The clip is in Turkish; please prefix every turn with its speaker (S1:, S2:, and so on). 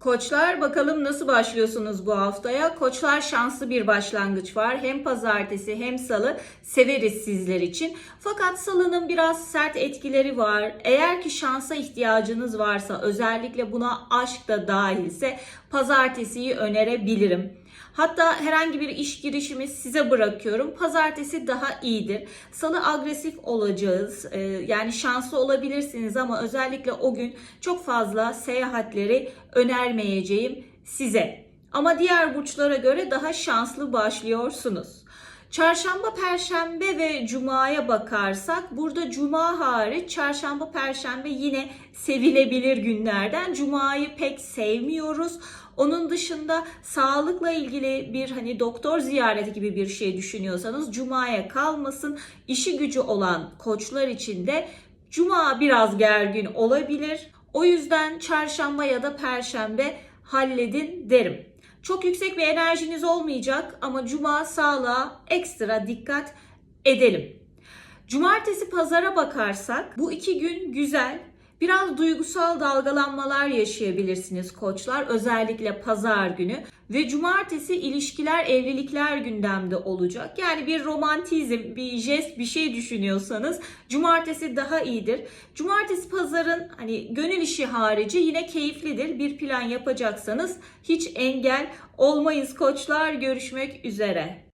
S1: Koçlar bakalım nasıl başlıyorsunuz bu haftaya? Koçlar şanslı bir başlangıç var. Hem pazartesi hem salı severiz sizler için. Fakat salının biraz sert etkileri var. Eğer ki şansa ihtiyacınız varsa özellikle buna aşk da dahilse pazartesiyi önerebilirim. Hatta herhangi bir iş girişimi size bırakıyorum. Pazartesi daha iyidir. Salı agresif olacağız. Ee, yani şanslı olabilirsiniz ama özellikle o gün çok fazla seyahatleri önermeyeceğim size. Ama diğer burçlara göre daha şanslı başlıyorsunuz. Çarşamba, perşembe ve cumaya bakarsak burada cuma hariç çarşamba, perşembe yine sevilebilir günlerden. Cumayı pek sevmiyoruz. Onun dışında sağlıkla ilgili bir hani doktor ziyareti gibi bir şey düşünüyorsanız cumaya kalmasın. İşi gücü olan koçlar için de cuma biraz gergin olabilir. O yüzden çarşamba ya da perşembe halledin derim. Çok yüksek bir enerjiniz olmayacak ama cuma sağlığa ekstra dikkat edelim. Cumartesi pazara bakarsak bu iki gün güzel. Biraz duygusal dalgalanmalar yaşayabilirsiniz koçlar özellikle pazar günü ve cumartesi ilişkiler evlilikler gündemde olacak. Yani bir romantizm, bir jest, bir şey düşünüyorsanız cumartesi daha iyidir. Cumartesi pazarın hani gönül işi harici yine keyiflidir. Bir plan yapacaksanız hiç engel olmayız koçlar. Görüşmek üzere.